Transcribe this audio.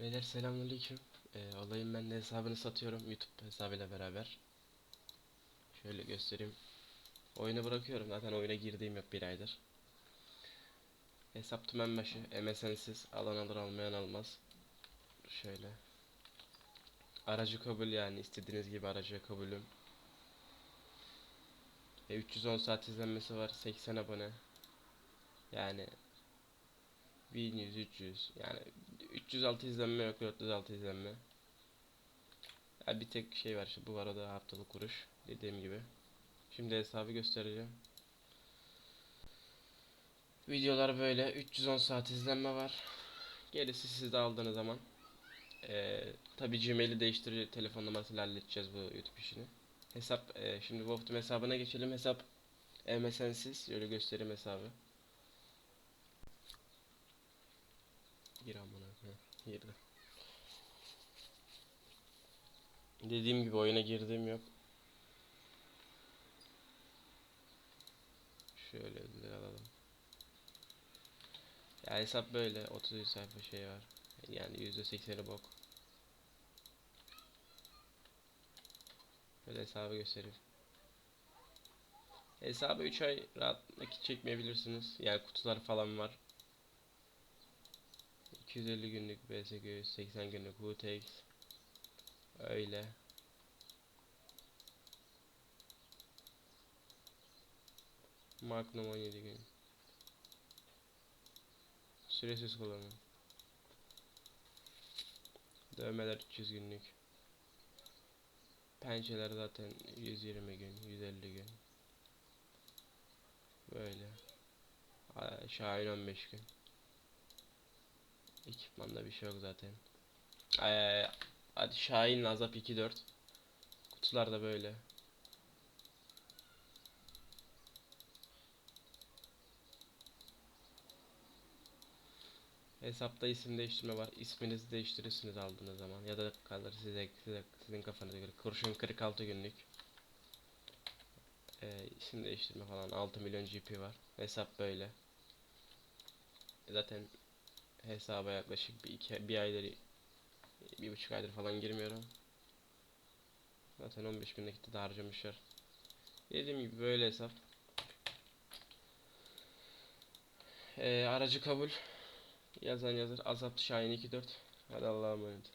Beyler selamünaleyküm. Ee, olayım ben de hesabını satıyorum YouTube hesabıyla beraber. Şöyle göstereyim. Oyunu bırakıyorum zaten oyuna girdiğim yok bir aydır. Hesap tümen başı MSN'siz alan alır almayan almaz. Şöyle. Aracı kabul yani istediğiniz gibi aracı kabulüm. E, 310 saat izlenmesi var 80 abone. Yani 1100 300 yani 306 izlenme yok 406 izlenme. Ya bir tek şey var işte bu var o da haftalık kuruş dediğim gibi. Şimdi hesabı göstereceğim. Videolar böyle 310 saat izlenme var. Gerisi siz de aldığınız zaman. Ee, tabii Gmail'i değiştirir telefon numarasıyla halledeceğiz bu YouTube işini. Hesap e, şimdi Wolf'tum hesabına geçelim. Hesap MSN'siz. Şöyle göstereyim hesabı. Gir amına. Girdi. Dediğim gibi oyuna girdiğim yok. Şöyle ödülleri alalım. Ya hesap böyle 30 sayfa şey var. Yani %80'i bok. Böyle hesabı göstereyim. Hesabı 3 ay rahat nakit çekmeyebilirsiniz. Yani kutular falan var. 250 günlük BSG, 80 günlük WTX. Öyle. Magnum 17 gün. Süresiz kullanım. Dövmeler 300 günlük. Pençeler zaten 120 gün, 150 gün. Böyle. Şahin 15 gün. Ekipmanda bir şey yok zaten. Ee, hadi Şahin Azap 2-4. Kutular da böyle. Hesapta isim değiştirme var. İsminizi değiştirirsiniz aldığınız zaman ya da kalır size, size sizin kafanıza göre. Kurşun 46 günlük. Ee, isim değiştirme falan 6 milyon GP var. Hesap böyle. Zaten hesaba yaklaşık bir, iki, bir aydır bir buçuk aydır falan girmiyorum. Zaten 15 bin nakit de harcamışlar. Dediğim gibi böyle hesap. Ee, aracı kabul. Yazan yazır. Azap Şahin 24. Hadi Allah'a emanet.